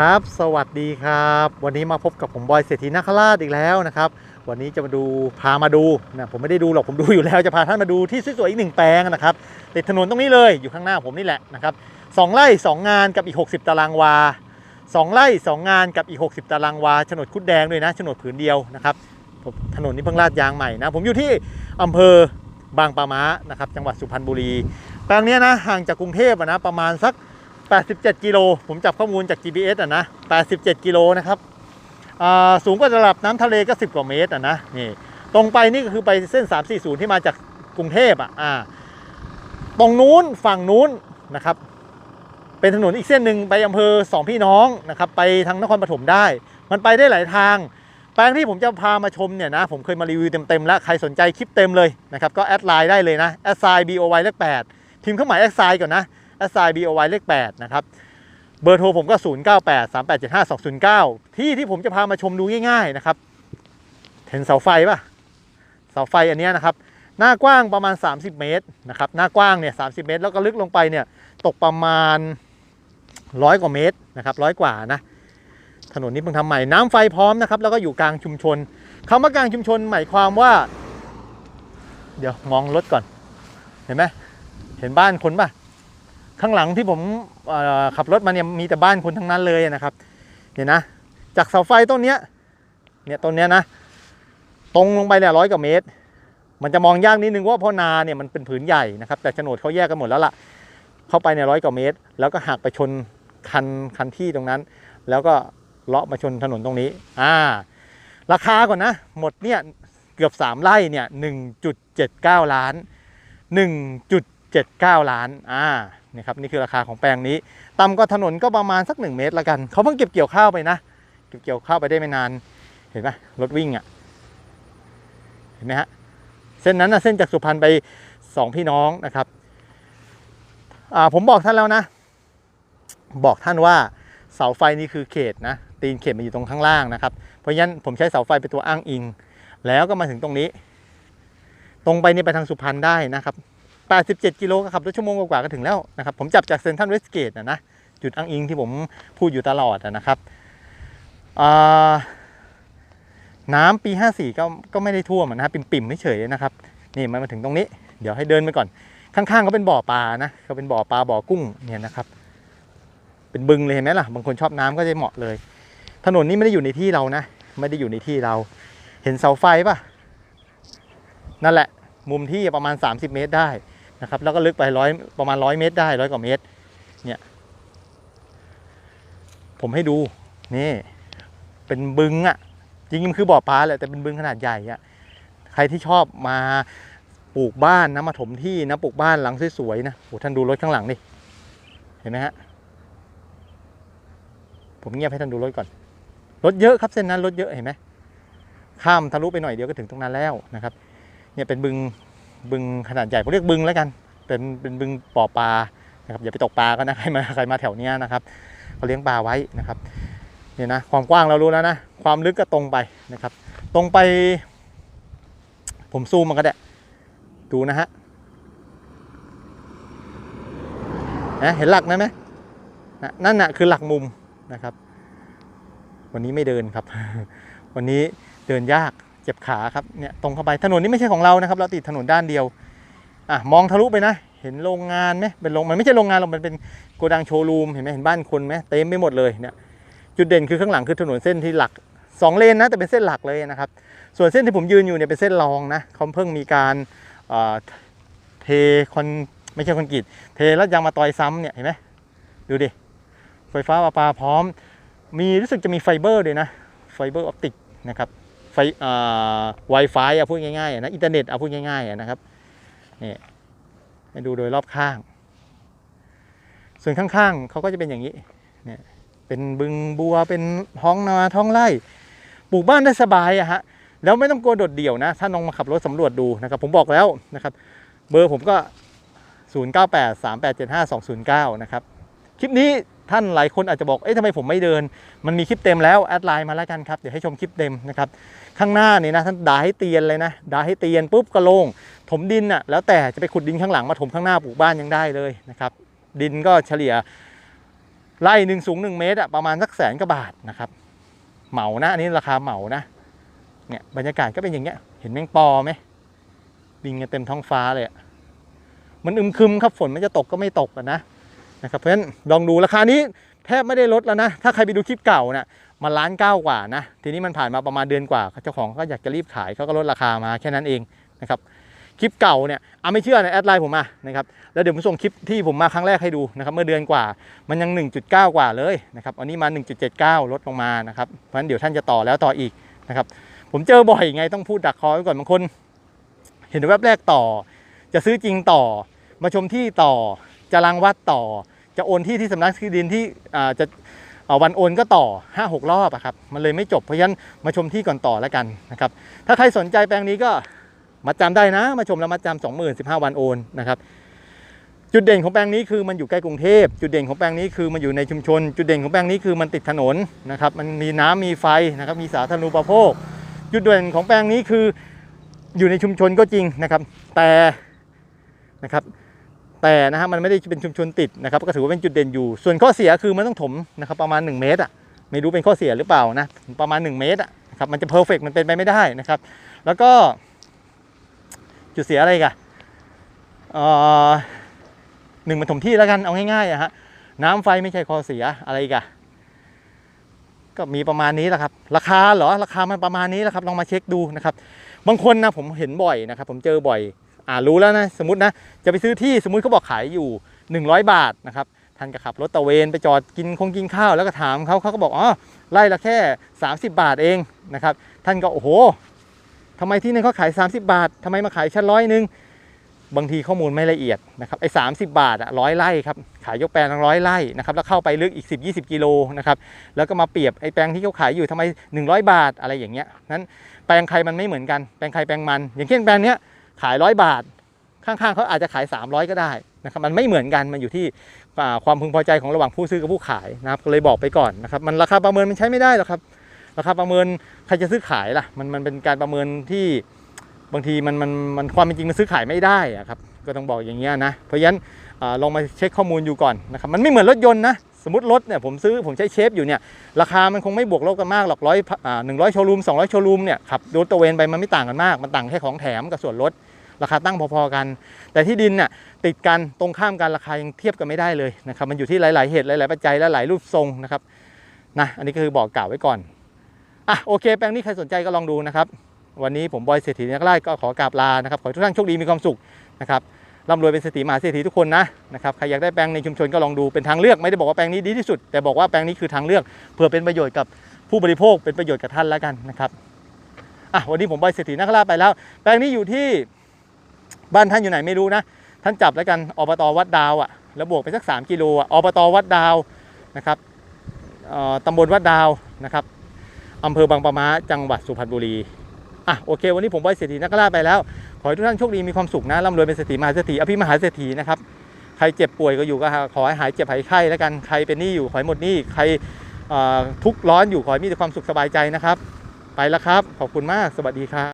ครับ สวัสดีครับ วันนี้มาพบกับผมบอยเศรษฐีนาคราชอีกแล้วนะครับ วันนี้จะมาดูพามาดูนะผมไม่ได้ดูหรอกผมดูอยู่แล้วจะพาท่านมาดูที่สวยๆอีกหนึ่งแปลงนะครับติดถนนตรงนี้เลยอยู่ข้างหน้าผมนี่แหละนะครับสองไร่สองงานกับอีก 60 ตารางวาสองไร่สองงานกับอีก 60 ตารางวาโฉนดคุดแดงด้วยนะโฉนดผืนเดียวนะครับถนนนี้เพิ่งลาดยางใหม่นะผมอยู่ที่อำเภอบางปะมะนะครับจังหวัดสุพรรณบุรี แปลงนี้นะห่างจากกรุงเทพนะประมาณสัก 87 กิโล ผมจับข้อมูลจาก GPS อะนะ 87 กิโลนะครับอ่าสูงกว่าระดับน้ำทะเลก็ 10 กว่าเมตรอะนะนี่ตรงไปนี่ก็คือไปเส้น 340 ที่มาจากกรุงเทพอะอ่าตรงนู้นฝั่งนู้นนะครับ เป็นถนนอีกเส้นหนึ่งไปอำเภอสองพี่น้องนะครับ ไปทางนครปฐมได้ มันไปได้หลายทางแปลงที่ผมจะพามาชมเนี่ยนะ ผมเคยมารีวิวเต็มๆแล้ว ใครสนใจคลิปเต็มเลยนะครับ ก็แอดไลน์ได้เลยนะแอดไซน์ BOY เลข8พิมพ์เครื่องหมายแอดไซน์ก่อนนะ แอสไซน์ BOY เลข8นะครับเบอร์โทรผมก็ 098 3875 209 ที่ที่ผมจะพามาชมดูง่ายๆนะครับเห็นเสาไฟป่ะเสาไฟอันนี้นะครับ หน้ากว้างประมาณ 30 เมตรนะครับหน้ากว้างเนี่ย30 เมตร แล้วก็ลึกลงไปเนี่ยตกประมาณร้อยกว่าเมตรนะครับร้อยกว่านะถนนนี้เพิ่งทำใหม่น้ำไฟพร้อมนะครับ แล้วก็อยู่กลางชุมชนคำว่ากลางชุมชนหมายความว่า เดี๋ยวมองรถก่อน เห็นไหมเห็นบ้านคนป่ะ ข้างหลังที่ผมขับรถมาเนี่ยมีแต่บ้านคนทั้งนั้นเลยนะครับเนี่ยนะ จากเสาไฟต้นเนี้ยเนี่ยต้นเนี้ยนะ ตรงลงไปเนี่ยร้อยกว่าเมตร มันจะมองยากนิดนึงว่าเพราะนาเนี่ยมันเป็นผืนใหญ่นะครับ แต่โฉนดเขาแยกกันหมดแล้วล่ะ เข้าไปเนี่ยร้อยกว่าเมตร แล้วก็หักไปชนคันคันที่ตรงนั้น แล้วก็เลาะมาชนถนนตรงนี้ อ่า ราคาก่อนนะ หมดเนี่ยเกือบ 3 ไร่เนี่ย1.79 ล้าน 1.79 ล้าน อ่า นี่ครับนี่คือราคาของแปลงนี้ต่ำกว่าถนนก็ประมาณสัก 1 เมตรละกันเขาเพิ่งเก็บเกี่ยวข้าวไปนะเก็บเกี่ยวข้าวไปได้ไม่นานเห็นไหมรถวิ่งอะ่ะเห็นไหมฮะเส้นนั้นนะเส้นจากสุพรรณไปสองพี่น้องนะครับอ่าผมบอกท่านแล้วนะ บอกท่านว่าเสาไฟนี่คือเขตนะตีนเขตมันอยู่ตรงข้างล่างนะครับ เพราะฉะนั้นผมใช้เสาไฟเป็นตัวอ้างอิง แล้วก็มาถึงตรงนี้ ตรงไปนี่ไปทางสุพรรณได้นะครับ 87 กิโลก็ขับรถชั่วโมงกว่าก็ถึงแล้วนะครับผมจับจากเซนทรัลเวสเกตนะนะจุดอ้างอิงที่ผมพูดอยู่ตลอดนะครับน้ำปี 54 ก็ก็ไม่ได้ท่วมนะครับปิ่มๆไม่เฉยนะครับนี่มันมาถึงตรงนี้ เดี๋ยวให้เดินไปก่อนข้างๆเขาเป็นบ่อปลานะเขาเป็นบ่อปลาบ่อกุ้งเนี่ยนะครับเป็นบึงเลยเห็นไหมล่ะบางคนชอบน้ำก็จะเหมาะเลย ถนนนี้ไม่ได้อยู่ในที่เรานะ ไม่ได้อยู่ในที่เรา เห็นเสาไฟป่ะนั่นแหละ มุมที่ประมาณ 30 เมตรได้ นะครับ แล้วก็ลึกไปร้อยประมาณร้อยเมตรได้ร้อยกว่าเมตร เนี่ย ผมให้ดูนี่ เป็นบึงอะ่ะ จริงๆมันคือบ่อปลาแหละแต่เป็นบึงขนาดใหญ่อะ่ะใครที่ชอบมาปลูกบ้านนะมาถมที่นะปลูกบ้านหลังสวยๆนะโอ้ท่านดูรถข้างหลังดิเห็นไหมฮะผมเงียบให้ท่านดูรถก่อนรถเยอะครับเส้นนั้นรถเยอะเห็นไหมข้ามทะลุไปหน่อยเดียวก็ถึงตรงนั้นแล้วนะครับ เนี่ยเป็นบึง บึงขนาดใหญ่ผมเรียกบึงแล้วกัน เป็นเป็นบึงบ่อปลานะครับอย่าไปตกปลากันนะใครมาใครมาแถวเนี้ยนะครับเขาเลี้ยงปลาไว้นะครับเนี่ยนะความกว้างเรารู้แล้วนะความลึกก็ตรงไปนะครับ ตรงไป ผมซูมมันก็ได้ดูนะฮะนะเห็นหลักนะไหมนั่นน่ะคือหลักมุมนะครับ วันนี้ไม่เดินครับ วันนี้เดินยาก เจ็บขาครับเนี่ยตรงเข้าไปถนนนี้ไม่ใช่ของเรานะครับ เราติดถนนด้านเดียวอะมองทะลุไปนะ เห็นโรงงานไหมเป็นโรงมันไม่ใช่โรงงานหรอกมันเป็นโกดังโชว์รูมเห็นไหมเห็นบ้านคนไหมเต็มไปหมดเลยเนี่ยจุดเด่นคือข้างหลังคือถนนเส้นที่หลักสองเลนนะแต่เป็นเส้นหลักเลยนะครับ ส่วนเส้นที่ผมยืนอยู่เนี่ยเป็นเส้นรองนะเขาเพิ่งมีการเอ่อเทคอนไม่ใช่คอนกรีตเทแล้วยางมาตอยซ้ำเนี่ยเห็นไหมดูดิไฟฟ้าประปลาพร้อม มีรู้สึกจะมีไฟเบอร์ด้วยนะไฟเบอร์ออปติกนะครับ ไฟอ่า Wi-Fi อะพูดง่ายๆอะนะอินเทอร์เน็ตอะพูดง่ายๆอะนะครับนี่ให้ดูโดยรอบข้าง ส่วนข้างๆเขาก็จะเป็นอย่างนี้เนี่ยเป็นบึงบัวเป็นท้องนาท้องไร่ปลูกบ้านได้สบายอะฮะแล้วไม่ต้องกลัวโดดเดี่ยวนะ ถ้าลองมาขับรถสำรวจดูนะครับ ผมบอกแล้วนะครับ เบอร์ผมก็ 098 3875 209 นะครับ คลิปนี้ ท่านหลายคนอาจจะบอก เอ๊ะทำไมผมไม่เดิน มันมีคลิปเต็มแล้วแอดไลน์มาแล้วกันครับ เดี๋ยวให้ชมคลิปเต็มนะครับ ข้างหน้านี่นะท่านด่าให้เตียนเลยนะด่าให้เตียนปุ๊บก็โล่ง ถมดินอะ แล้วแต่จะไปขุดดินข้างหลังมาถมข้างหน้าปลูกบ้านยังได้เลยนะครับ ดินก็เฉลี่ยไร่หนึ่งสูงหนึ่งเมตรอะประมาณสักแสนกว่าบาทนะครับ เหมานะอันนี้ราคาเหมานะ เนี่ยบรรยากาศก็เป็นอย่างเงี้ย เห็นแมงปอไหมบินกันเต็มท้องฟ้าเลยอะมันอึมครึมครับฝนมันจะตกก็ไม่ตกอะนะ นะครับเพราะฉะนั้นลองดูราคานี้แทบไม่ได้ลดแล้วนะ ถ้าใครไปดูคลิปเก่านะมันล้านเก้ากว่านะ ทีนี้มันผ่านมาประมาณเดือนกว่า เจ้าของก็อยากจะรีบขายเขาก็ลดราคามาแค่นั้นเองนะครับคลิปเก่าเนี่ยเอาไม่เชื่อนะแอดไลน์ผมมานะครับแล้วเดี๋ยวผมส่งคลิปที่ผมมาครั้งแรกให้ดูนะครับเมื่อเดือนกว่า มันยัง 1.9 กว่าเลยนะครับอันนี้มา 1.79 ลดลงมานะครับเพราะฉะนั้นเดี๋ยวท่านจะต่อแล้วต่ออีกนะครับผมเจอบ่อยไงต้องพูดดักคอไว้ก่อนบางคน เห็นแวบแรกต่อ จะซื้อจริงต่อ มาชมที่ต่อจะรังวัดต่อ จะโอนที่ที่สำนักที่ดินที่จะวันโอนก็ต่อ 5-6 รอบอะครับมันเลยไม่จบเพราะฉะนั้นมาชมที่ก่อนต่อแล้วกันนะครับถ้าใครสนใจแปลงนี้ก็มาจำได้นะ มาชมแล้วมาจำสองหมื่นสิบห้าวันโอนนะครับจุดเด่นของแปลงนี้คือมันอยู่ใกล้กรุงเทพจุดเด่นของแปลงนี้คือมันอยู่ในชุมชน จุดเด่นของแปลงนี้คือมันติดถนนนะครับมันมีน้ำมีไฟนะครับมีสาธารณูปโภค จุดเด่นของแปลงนี้คืออยู่ในชุมชนก็จริงนะครับ แต่นะครับ แต่นะฮะมันไม่ได้เป็นชุมชนติดนะครับก็ถือว่าเป็นจุดเด่นอยู่ ส่วนข้อเสียคือมันต้องถมนะครับประมาณ 1 เมตรอะไม่รู้เป็นข้อเสียหรือเปล่านะประมาณ 1 เมตรอะครับมันจะเพอร์เฟกมันเป็นไปไม่ได้นะครับ แล้วก็จุดเสียอะไรกันเอ่อหนึ่งมันถมที่แล้วกันเอาง่ายๆอะฮะน้ำไฟไม่ใช่ข้อเสียอะไรกันก็มีประมาณนี้แหละครับ ราคาเหรอราคามันประมาณนี้แหละครับลองมาเช็คดูนะครับ บางคนนะผมเห็นบ่อยนะครับ ผมเจอบ่อย อ่ารู้แล้วนะสมมตินะจะไปซื้อที่สมมติเขาบอกขายอยู่ 100 บาทนะครับท่านก็ขับรถตะเวนไปจอดกินคงกินข้าวแล้วก็ถามเขาเขาก็บอกอ๋อไล่ละแค่ 30 บาทเองนะครับท่านก็โอ้โหทำไมที่นั่นเขาขาย 30 บาททำไมมาขายชั้นร้อยหนึ่งบางทีข้อมูลไม่ละเอียดนะครับไอ้สาบาทอะร้อยไร่ครับขายยกแปลงทั้งร้อยไร่นะครับแล้วเข้าไปลึกอีก 10 20 กิโลนะครับแล้วก็มาเปรียบไอ้แปลงที่เขาขายอยู่ทำไม 100 บาทอะไรอย่างเงี้ยนั้นแปลงใครมันไม่เหมือนกันแปลงใครแปลงมัน อย่างเช่นแปลงเนี้ย ขายร้อยบาท ข้างๆเขาอาจจะขาย 300 ก็ได้นะครับมันไม่เหมือนกันมันอยู่ที่ความพึงพอใจของระหว่างผู้ซื้อกับผู้ขายนะครับก็เลยบอกไปก่อนนะครับมันราคาประเมินมันใช้ไม่ได้หรอกครับราคาประเมินใครจะซื้อขายล่ะมันมันเป็นการประเมินที่บางทีมันมันมันความเป็นจริงมันซื้อขายไม่ได้อะครับก็ต้องบอกอย่างเงี้ยนะเพราะฉะนั้นลองมาเช็คข้อมูลอยู่ก่อนนะครับมันไม่เหมือนรถยนต์นะ สมมติรถเนี่ยผมซื้อผมใช้เชฟอยู่เนี่ยราคามันคงไม่บวกลบกันมากหรอกร้อยอ่าหนึ่งร้อยโชว์รูมสองร้อยโชว์รูมเนี่ยขับรถตะเวนไปมันไม่ต่างกันมากมันต่างแค่ของแถมกับส่วนลดราคาตั้งพอๆกัน แต่ที่ดินเนี่ยติดกันตรงข้ามกันราคายังเทียบกันไม่ได้เลยนะครับมันอยู่ที่หลาย ๆเหตุหลาย ๆ ปัจจัยและหลายรูปทรงนะครับนะอันนี้ก็คือบอกกล่าวไว้ก่อนอะโอเคแปลงนี้ใครสนใจก็ลองดูนะครับ วันนี้ผมบอยเศรษฐีนักไล่ก็ขอกราบลานะครับขอทุกท่านโชคดีมีความสุขนะครับ ร่ำรวยเป็นเศรษฐีมหาเศรษฐีทุกคนนะนะครับใครอยากได้แปลงในชุมชนก็ลองดูเป็นทางเลือกไม่ได้บอกว่าแปลงนี้ดีที่สุด แต่บอกว่าแปลงนี้คือทางเลือกเพื่อเป็นประโยชน์กับผู้บริโภคเป็นประโยชน์กับท่านแล้วกันนะครับอะวันนี้ผมบอยเศรษฐีนักล่าไปแล้ว แปลงนี้อยู่ที่บ้านท่านอยู่ไหนไม่รู้นะ ท่านจับแล้วกันอบตวัดดาวอะแล้วบวกไปสัก 3 กิโลอะอบตวัดดาวนะครับอ่อตำบลวัดดาวนะครับอำเภอบางปะมาจังหวัดสุพรรณบุรีอะโอเค วันนี้ผมบอยเศรษฐีนักล่าไปแล้ว ขอให้ทุกท่านโชคดีมีความสุขนะร่ำรวยเป็นเศรษฐีมหาเศรษฐีอภิมหาเศรษฐีนะครับใครเจ็บป่วยก็อยู่ก็ขอให้หายเจ็บหายไข้แล้วกันใครเป็นหนี้อยู่ขอให้หมดหนี้ใครทุกข์ร้อนอยู่ขอให้มีแต่ความสุขสบายใจนะครับ ไปแล้วครับ ขอบคุณมากสวัสดีครับ